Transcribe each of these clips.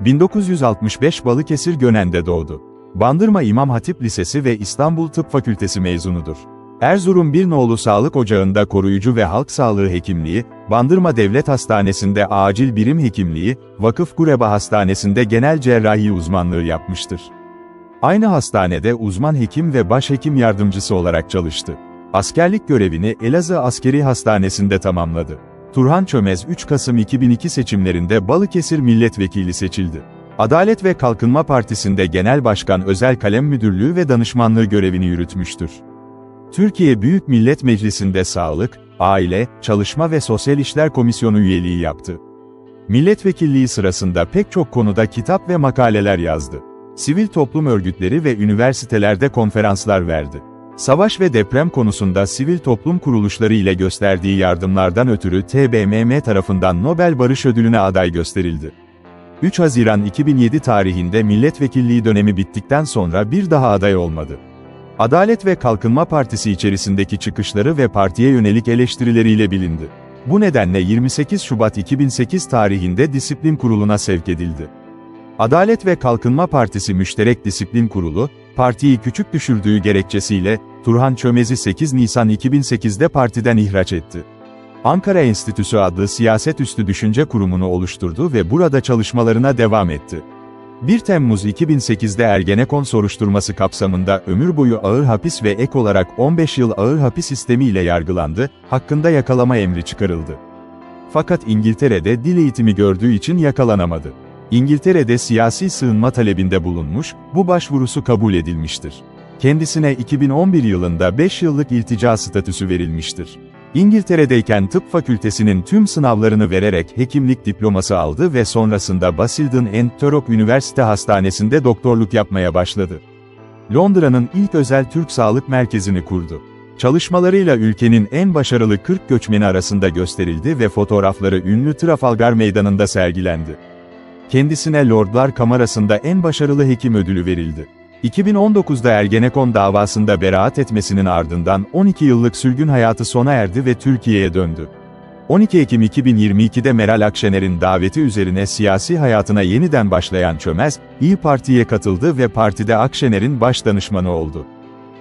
1965 Balıkesir Gönen'de doğdu. Bandırma İmam Hatip Lisesi ve İstanbul Tıp Fakültesi mezunudur. Erzurum Birnoğlu Sağlık Ocağı'nda koruyucu ve halk sağlığı hekimliği, Bandırma Devlet Hastanesi'nde acil birim hekimliği, Vakıf Gureba Hastanesi'nde genel cerrahi uzmanlığı yapmıştır. Aynı hastanede uzman hekim ve başhekim yardımcısı olarak çalıştı. Askerlik görevini Elazığ Askeri Hastanesi'nde tamamladı. Turhan Çömez 3 Kasım 2002 seçimlerinde Balıkesir Milletvekili seçildi. Adalet ve Kalkınma Partisi'nde Genel Başkan Özel Kalem Müdürlüğü ve Danışmanlığı görevini yürütmüştür. Türkiye Büyük Millet Meclisi'nde Sağlık, Aile, Çalışma ve Sosyal İşler Komisyonu üyeliği yaptı. Milletvekilliği sırasında pek çok konuda kitap ve makaleler yazdı. Sivil toplum örgütleri ve üniversitelerde konferanslar verdi. Savaş ve deprem konusunda sivil toplum kuruluşları ile gösterdiği yardımlardan ötürü TBMM tarafından Nobel Barış Ödülü'ne aday gösterildi. 3 Haziran 2007 tarihinde milletvekilliği dönemi bittikten sonra bir daha aday olmadı. Adalet ve Kalkınma Partisi içerisindeki çıkışları ve partiye yönelik eleştirileriyle bilindi. Bu nedenle 28 Şubat 2008 tarihinde disiplin kuruluna sevk edildi. Adalet ve Kalkınma Partisi Müşterek Disiplin Kurulu, partiyi küçük düşürdüğü gerekçesiyle, Turhan Çömez'i 8 Nisan 2008'de partiden ihraç etti. Ankara Enstitüsü adlı siyaset üstü düşünce kurumunu oluşturdu ve burada çalışmalarına devam etti. 1 Temmuz 2008'de Ergenekon soruşturması kapsamında ömür boyu ağır hapis ve ek olarak 15 yıl ağır hapis sistemiyle yargılandı, hakkında yakalama emri çıkarıldı. Fakat İngiltere'de dil eğitimi gördüğü için yakalanamadı. İngiltere'de siyasi sığınma talebinde bulunmuş, bu başvurusu kabul edilmiştir. Kendisine 2011 yılında 5 yıllık iltica statüsü verilmiştir. İngiltere'deyken tıp fakültesinin tüm sınavlarını vererek hekimlik diploması aldı ve sonrasında Basildon and Turok Üniversite Hastanesi'nde doktorluk yapmaya başladı. Londra'nın ilk özel Türk sağlık merkezini kurdu. Çalışmalarıyla ülkenin en başarılı 40 göçmeni arasında gösterildi ve fotoğrafları ünlü Trafalgar Meydanı'nda sergilendi. Kendisine Lordlar Kamerası'nda en başarılı hekim ödülü verildi. 2019'da Ergenekon davasında beraat etmesinin ardından 12 yıllık sürgün hayatı sona erdi ve Türkiye'ye döndü. 12 Ekim 2022'de Meral Akşener'in daveti üzerine siyasi hayatına yeniden başlayan Çömez, İyi Parti'ye katıldı ve partide Akşener'in baş danışmanı oldu.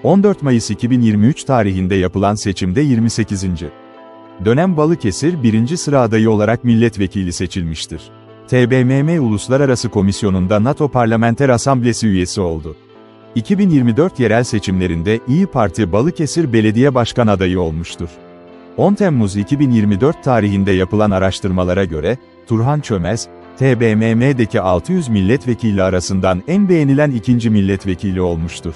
14 Mayıs 2023 tarihinde yapılan seçimde 28. dönem Balıkesir 1. sıra adayı olarak milletvekili seçilmiştir. TBMM Uluslararası Komisyonu'nda NATO Parlamenter Asamblesi üyesi oldu. 2024 yerel seçimlerinde İyi Parti Balıkesir Belediye Başkan adayı olmuştur. 10 Temmuz 2024 tarihinde yapılan araştırmalara göre, Turhan Çömez, TBMM'deki 600 milletvekili arasından en beğenilen ikinci milletvekili olmuştur.